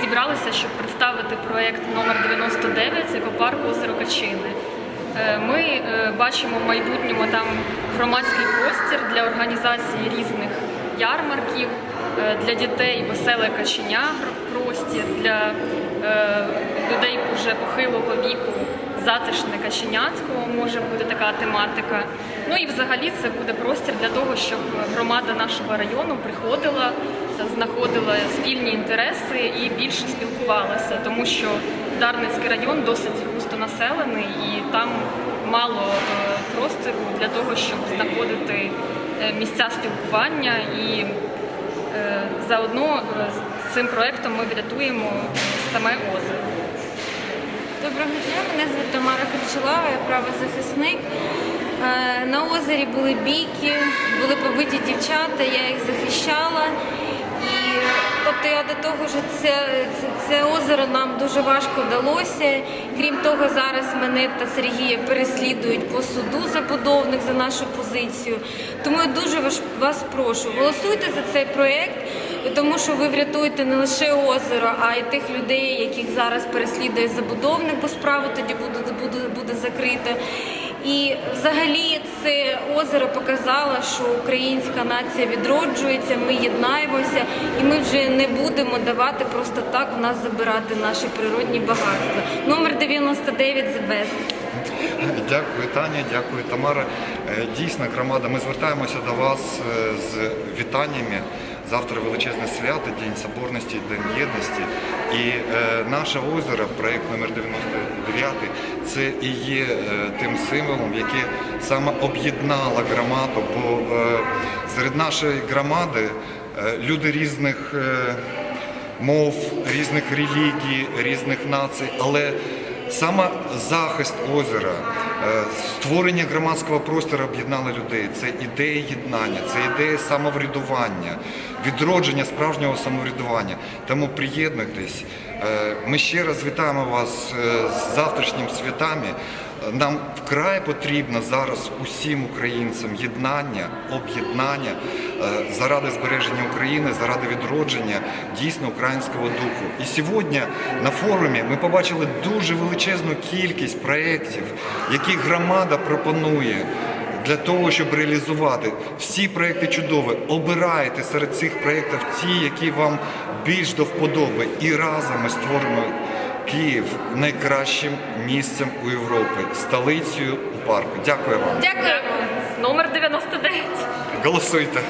зібралися, щоб представити проект номер 99 екопарку озеро Качини. Е, Ми е, бачимо в майбутньому там громадський простір для організації різних ярмарків, е, для дітей веселе каченя простір, для людей вже похилого віку затишне каченяцького може бути така тематика. Ну і взагалі це буде простір для того, щоб громада нашого району приходила, знаходила спільні інтереси і більше спілкувалася, тому що Дарницький район досить густо населений і там мало е, простору для того, щоб знаходити е, місця спілкування і е, заодно з цим проектом ми врятуємо саме озеро. Доброго дня, мене звуть Тамара я правозахисник. Е, На озері були бійки, були побиті дівчата, я їх захищала. І тобто я до того, що це, це, це озеро нам дуже важко вдалося. Крім того, зараз мене та Сергія переслідують по суду забудовник за нашу позицію. Тому я дуже вас, вас прошу, голосуйте за цей проєкт, тому що ви врятуєте не лише озеро, а й тих людей, яких зараз переслідує забудовник, бо справу тоді буде, буде, буде закрито. І взагалі це озеро показало, що українська нація відроджується, ми єднаємося, і ми вже не будемо давати просто так у нас забирати наші природні багатства. Номер 99 The. Дякую, Таня, дякую, Тамара. Е, Дійсно, громада, ми звертаємося до вас е, з вітаннями. Завтра величезне свято, День Соборності, День Єдності. І е, наше озеро, проєкт номер 99, це і є е, тим символом, яке саме об'єднало громаду. Бо е, серед нашої громади е, люди різних е, мов, різних релігій, різних націй, але саме захист озера, е, створення громадського простору об'єднало людей. Це ідея єднання, це ідея самоврядування, відродження справжнього самоврядування. Тому приєднуйтесь. Е, Ми ще раз вітаємо вас е, з завтрашнім святами. Нам вкрай потрібно зараз усім українцям єднання, об'єднання е, заради збереження України, заради відродження дійсно українського духу. І сьогодні на форумі ми побачили дуже величезну кількість проєктів, які громада пропонує. Для того, щоб реалізувати всі проекти чудові, обирайте серед цих проєктів ті, які вам більш до вподоби, і разом ми створимо Київ найкращим місцем у Європі, столицею у парку. Дякую вам. Дякую. Номер 99. Голосуйте.